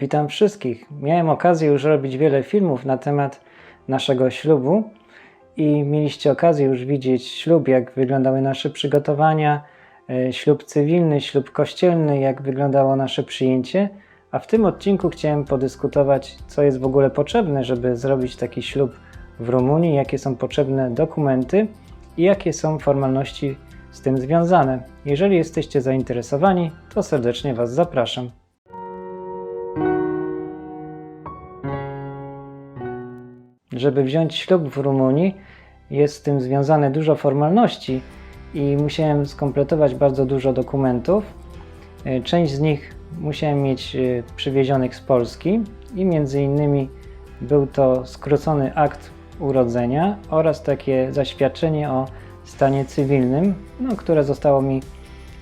Witam wszystkich. Miałem okazję już robić wiele filmów na temat naszego ślubu i mieliście okazję już widzieć ślub, jak wyglądały nasze przygotowania, e, ślub cywilny, ślub kościelny, jak wyglądało nasze przyjęcie. A w tym odcinku chciałem podyskutować, co jest w ogóle potrzebne, żeby zrobić taki ślub w Rumunii, jakie są potrzebne dokumenty i jakie są formalności z tym związane. Jeżeli jesteście zainteresowani, to serdecznie Was zapraszam. Żeby wziąć ślub w Rumunii, jest z tym związane dużo formalności i musiałem skompletować bardzo dużo dokumentów. E, Część z nich musiałem mieć e, przywiezionych z Polski i między innymi był to skrócony akt urodzenia oraz takie zaświadczenie o stanie cywilnym, no, które zostało mi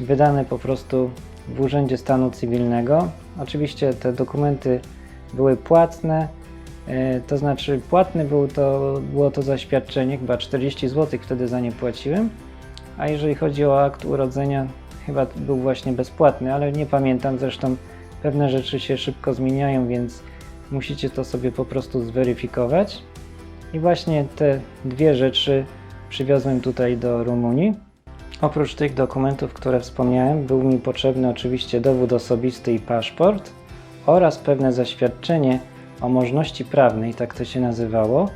wydane po prostu w Urzędzie Stanu Cywilnego. Oczywiście te dokumenty były płatne, to znaczy płatne było to, było to zaświadczenie, chyba 40 zł wtedy za nie płaciłem, a jeżeli chodzi o akt urodzenia, chyba był właśnie bezpłatny, ale nie pamiętam, zresztą pewne rzeczy się szybko zmieniają, więc musicie to sobie po prostu zweryfikować. I właśnie te dwie rzeczy przywiozłem tutaj do Rumunii. Oprócz tych dokumentów, które wspomniałem, był mi potrzebny oczywiście dowód osobisty i paszport oraz pewne zaświadczenie o możności prawnej, tak to się nazywało.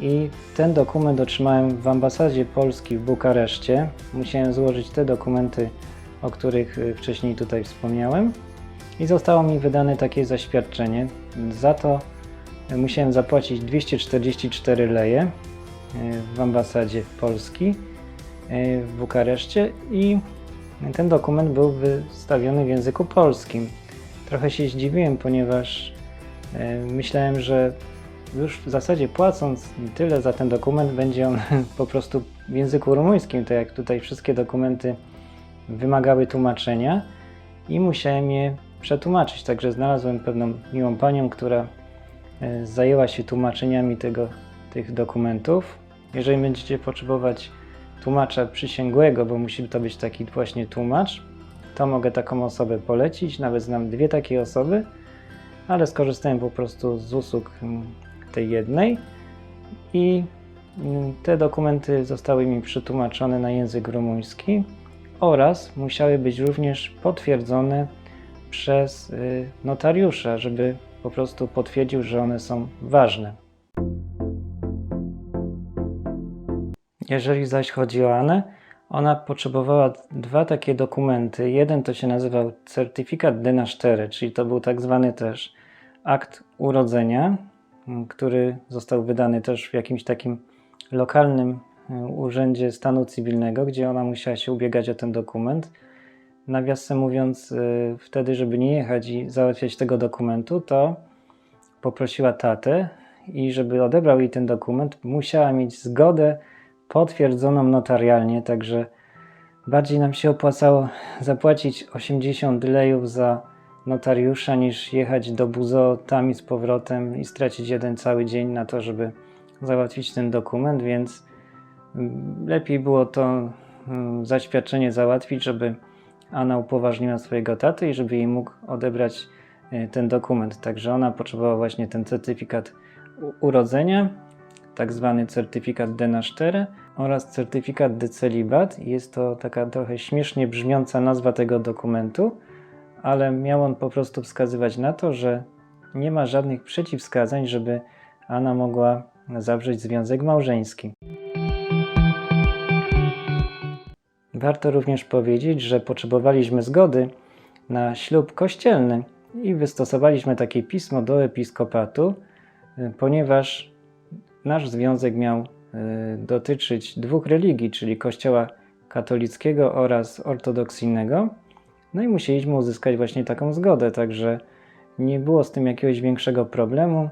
I ten dokument otrzymałem w ambasadzie Polski w Bukareszcie. Musiałem złożyć te dokumenty, o których y, wcześniej tutaj wspomniałem. I zostało mi wydane takie zaświadczenie. Za to y, musiałem zapłacić 244 leje y, w ambasadzie Polski w Bukareszcie i ten dokument był wystawiony w języku polskim. Trochę się zdziwiłem, ponieważ myślałem, że już w zasadzie płacąc tyle za ten dokument, będzie on po prostu w języku rumuńskim, tak jak tutaj wszystkie dokumenty wymagały tłumaczenia i musiałem je przetłumaczyć. Także znalazłem pewną miłą panią, która e, zajęła się tłumaczeniami tego, tych dokumentów. Jeżeli będziecie potrzebować tłumacza przysięgłego, bo musi to być taki właśnie tłumacz, to mogę taką osobę polecić. Nawet znam dwie takie osoby, ale skorzystałem po prostu z usług mm, tej jednej i mm, te dokumenty zostały mi przetłumaczone na język rumuński oraz musiały być również potwierdzone przez y, notariusza, żeby po prostu potwierdził, że one są ważne. Jeżeli zaś chodzi o Anę, ona potrzebowała dwa takie dokumenty. Jeden to się nazywał certyfikat de nastere, czyli to był tak zwany też akt urodzenia, m, który został wydany też w jakimś takim lokalnym e, urzędzie stanu cywilnego, gdzie ona musiała się ubiegać o ten dokument. Nawiasem mówiąc, e, wtedy, żeby nie jechać i załatwiać tego dokumentu, to poprosiła tatę i żeby odebrał jej ten dokument, musiała mieć zgodę potwierdzoną notarialnie, także bardziej nam się opłacało zapłacić 80 lejów za notariusza niż jechać do Buzo tam i z powrotem i stracić jeden cały dzień na to, żeby załatwić ten dokument, więc mm, lepiej było to mm, zaświadczenie załatwić, żeby Anna upoważniła swojego taty i żeby jej mógł odebrać e, ten dokument. Także ona potrzebowała właśnie ten certyfikat urodzenia, tak zwany certyfikat de nastere oraz certyfikat de celibat. Jest to taka trochę śmiesznie brzmiąca nazwa tego dokumentu, ale miał on po prostu wskazywać na to, że nie ma żadnych przeciwwskazań, żeby Anna mogła zawrzeć związek małżeński. Warto również powiedzieć, że potrzebowaliśmy zgody na ślub kościelny i wystosowaliśmy takie pismo do episkopatu, ponieważ nasz związek miał y, dotyczyć dwóch religii, czyli Kościoła katolickiego oraz ortodoksyjnego. No i musieliśmy uzyskać właśnie taką zgodę, także nie było z tym jakiegoś większego problemu.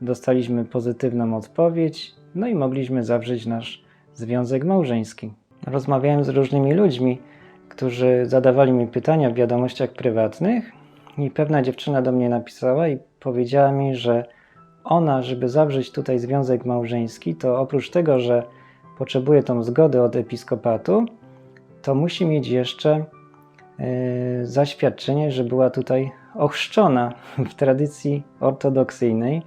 Dostaliśmy pozytywną odpowiedź, no i mogliśmy zawrzeć nasz związek małżeński. Rozmawiałem z różnymi ludźmi, którzy zadawali mi pytania w wiadomościach prywatnych, i pewna dziewczyna do mnie napisała i powiedziała mi, że ona, żeby zawrzeć tutaj związek małżeński, to oprócz tego, że potrzebuje tą zgodę od episkopatu, to musi mieć jeszcze yy, zaświadczenie, że była tutaj ochrzczona w tradycji ortodoksyjnej.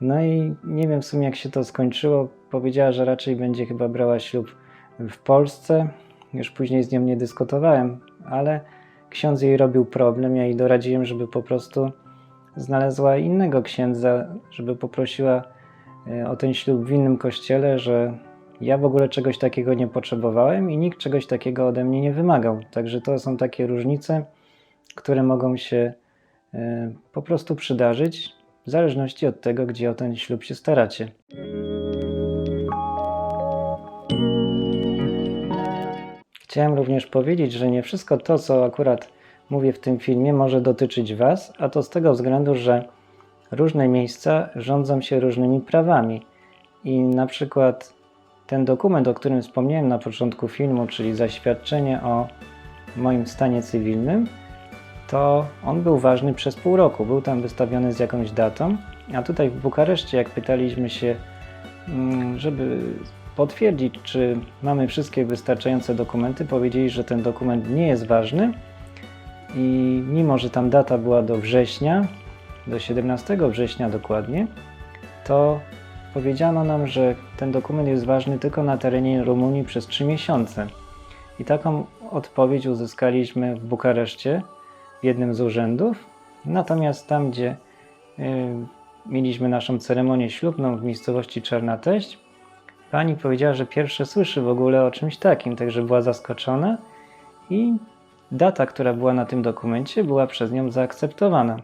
No i nie wiem w sumie jak się to skończyło. Powiedziała, że raczej będzie chyba brała ślub w Polsce. Już później z nią nie dyskutowałem, ale ksiądz jej robił problem. Ja jej doradziłem, żeby po prostu znalazła innego księdza, żeby poprosiła e, o ten ślub w innym kościele, że ja w ogóle czegoś takiego nie potrzebowałem i nikt czegoś takiego ode mnie nie wymagał. Także to są takie różnice, które mogą się e, po prostu przydarzyć w zależności od tego, gdzie o ten ślub się staracie. Chciałem również powiedzieć, że nie wszystko to, co akurat mówię w tym filmie, może dotyczyć Was, a to z tego względu, że różne miejsca rządzą się różnymi prawami. I na przykład ten dokument, o którym wspomniałem na początku filmu, czyli zaświadczenie o moim stanie cywilnym, to on był ważny przez pół roku. Był tam wystawiony z jakąś datą, a tutaj w Bukareszcie, jak pytaliśmy się, mm, żeby potwierdzić, czy mamy wszystkie wystarczające dokumenty, powiedzieli, że ten dokument nie jest ważny i mimo, że tam data była do września, do 17 września dokładnie, to powiedziano nam, że ten dokument jest ważny tylko na terenie Rumunii przez 3 miesiące. I taką odpowiedź uzyskaliśmy w Bukareszcie, w jednym z urzędów. Natomiast tam, gdzie y, mieliśmy naszą ceremonię ślubną w miejscowości Czarna Teść, pani powiedziała, że pierwsze słyszy w ogóle o czymś takim, także była zaskoczona i data, która była na tym dokumencie, była przez nią zaakceptowana.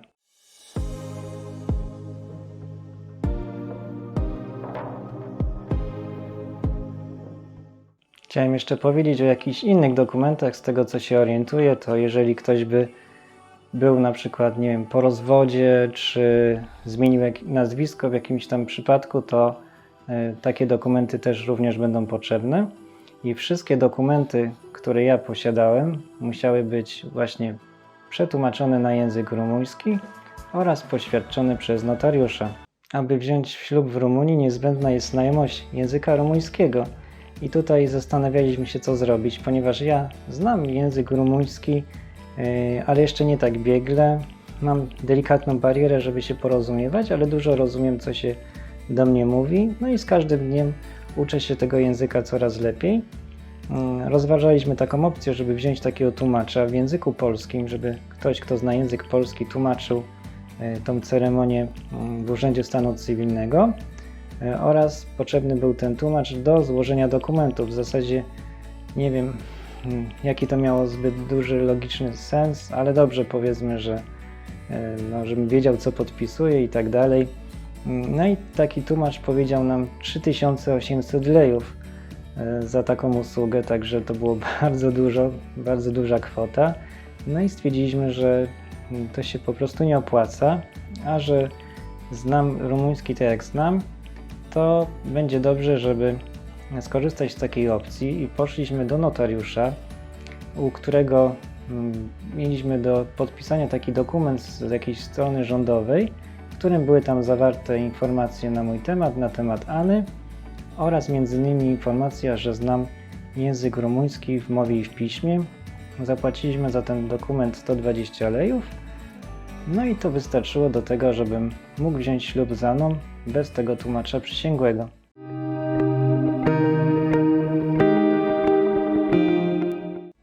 Chciałem jeszcze powiedzieć o jakichś innych dokumentach, z tego co się orientuję, to jeżeli ktoś by był na przykład, nie wiem, po rozwodzie, czy zmienił nazwisko w jakimś tam przypadku, to y, takie dokumenty też również będą potrzebne. I wszystkie dokumenty, które ja posiadałem, musiały być właśnie przetłumaczone na język rumuński oraz poświadczone przez notariusza. Aby wziąć ślub w Rumunii, niezbędna jest znajomość języka rumuńskiego. I tutaj zastanawialiśmy się, co zrobić, ponieważ ja znam język rumuński, yy, ale jeszcze nie tak biegle. Mam delikatną barierę, żeby się porozumiewać, ale dużo rozumiem, co się do mnie mówi. No i z każdym dniem uczę się tego języka coraz lepiej. Mm, Rozważaliśmy taką opcję, żeby wziąć takiego tłumacza w języku polskim, żeby ktoś, kto zna język polski, tłumaczył e, tą ceremonię mm, w Urzędzie Stanu Cywilnego e, oraz potrzebny był ten tłumacz do złożenia dokumentów. W zasadzie nie wiem, mm, jaki to miało zbyt duży logiczny sens, ale dobrze powiedzmy, że e, no, żebym wiedział, co podpisuję i tak dalej. No i taki tłumacz powiedział nam 3800 lejów za taką usługę, także to było bardzo dużo, bardzo duża kwota. No i stwierdziliśmy, że to się po prostu nie opłaca, a że znam rumuński tak jak znam, to będzie dobrze, żeby skorzystać z takiej opcji i poszliśmy do notariusza, u którego mm, mieliśmy do podpisania taki dokument z jakiejś strony rządowej, w którym były tam zawarte informacje na mój temat, na temat Any oraz innymi informacja, że znam język rumuński w mowie i w piśmie. Zapłaciliśmy za ten dokument 120 lejów, no i to wystarczyło do tego, żebym mógł wziąć ślub z Aną bez tego tłumacza przysięgłego.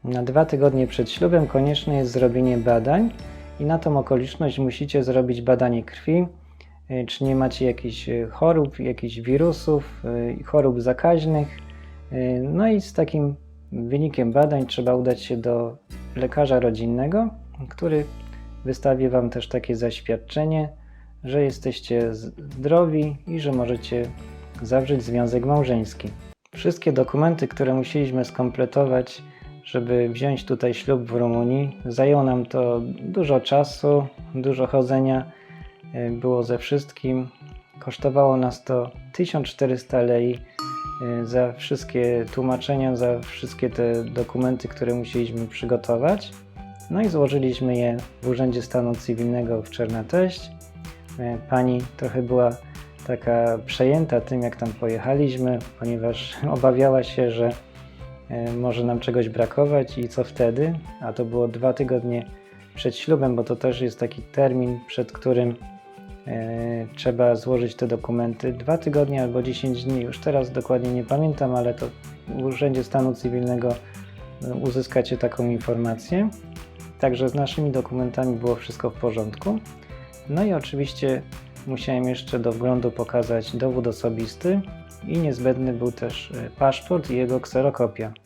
Na dwa tygodnie przed ślubem konieczne jest zrobienie badań i na tą okoliczność musicie zrobić badanie krwi, czy nie macie jakichś y, chorób, jakichś wirusów, y, chorób zakaźnych. No i z takim wynikiem badań trzeba udać się do lekarza rodzinnego, który wystawi Wam też takie zaświadczenie, że jesteście zdrowi i że możecie zawrzeć związek małżeński. Wszystkie dokumenty, które musieliśmy skompletować, żeby wziąć tutaj ślub w Rumunii, zajęło nam to dużo czasu, dużo chodzenia było ze wszystkim. Kosztowało nas to 1400 lei y, za wszystkie tłumaczenia, za wszystkie te dokumenty, które musieliśmy przygotować. No i złożyliśmy je w Urzędzie Stanu Cywilnego w Czernateść. E, Pani trochę była taka przejęta tym, jak tam pojechaliśmy, ponieważ obawiała się, że e, może nam czegoś brakować i co wtedy, a to było dwa tygodnie przed ślubem, bo to też jest taki termin, przed którym e, trzeba złożyć te dokumenty. Dwa tygodnie albo 10 dni, już teraz dokładnie nie pamiętam, ale to w Urzędzie Stanu Cywilnego e, uzyskacie taką informację. Także z naszymi dokumentami było wszystko w porządku. No i oczywiście musiałem jeszcze do wglądu pokazać dowód osobisty i niezbędny był też e, paszport i jego kserokopia.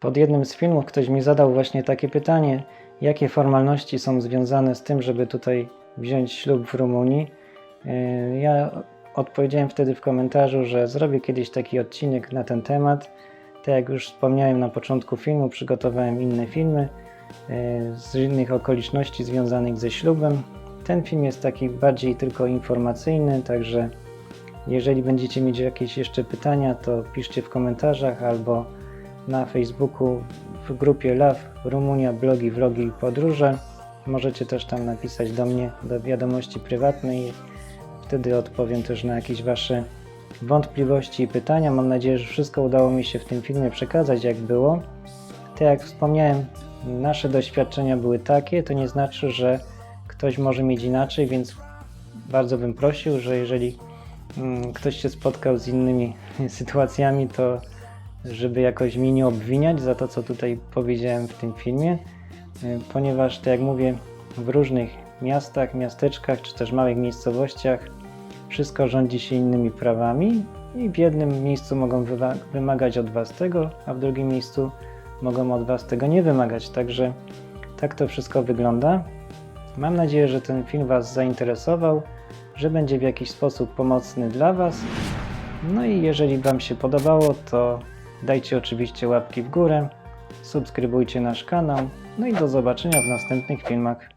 Pod jednym z filmów ktoś mi zadał właśnie takie pytanie, jakie formalności są związane z tym, żeby tutaj wziąć ślub w Rumunii. Yy, Ja odpowiedziałem wtedy w komentarzu, że zrobię kiedyś taki odcinek na ten temat. Tak jak już wspomniałem na początku filmu, przygotowałem inne filmy yy, z innych okoliczności związanych ze ślubem. Ten film jest taki bardziej tylko informacyjny, także jeżeli będziecie mieć jakieś jeszcze pytania, to piszcie w komentarzach albo na Facebooku w grupie Love Rumunia blogi, vlogi i podróże. Możecie też tam napisać do mnie do wiadomości prywatnej. Wtedy odpowiem też na jakieś Wasze wątpliwości i pytania. Mam nadzieję, że wszystko udało mi się w tym filmie przekazać, jak było. Tak jak wspomniałem, nasze doświadczenia były takie, to nie znaczy, że ktoś może mieć inaczej, więc bardzo bym prosił, że jeżeli mm, ktoś się spotkał z innymi sytuacjami, to żeby jakoś mnie nie obwiniać za to, co tutaj powiedziałem w tym filmie, y, ponieważ, tak jak mówię, w różnych miastach, miasteczkach czy też małych miejscowościach wszystko rządzi się innymi prawami i w jednym miejscu mogą wymagać od Was tego, a w drugim miejscu mogą od Was tego nie wymagać. Także tak to wszystko wygląda. Mam nadzieję, że ten film Was zainteresował, że będzie w jakiś sposób pomocny dla Was. No i jeżeli Wam się podobało, to dajcie oczywiście łapki w górę, subskrybujcie nasz kanał, no i do zobaczenia w następnych filmach.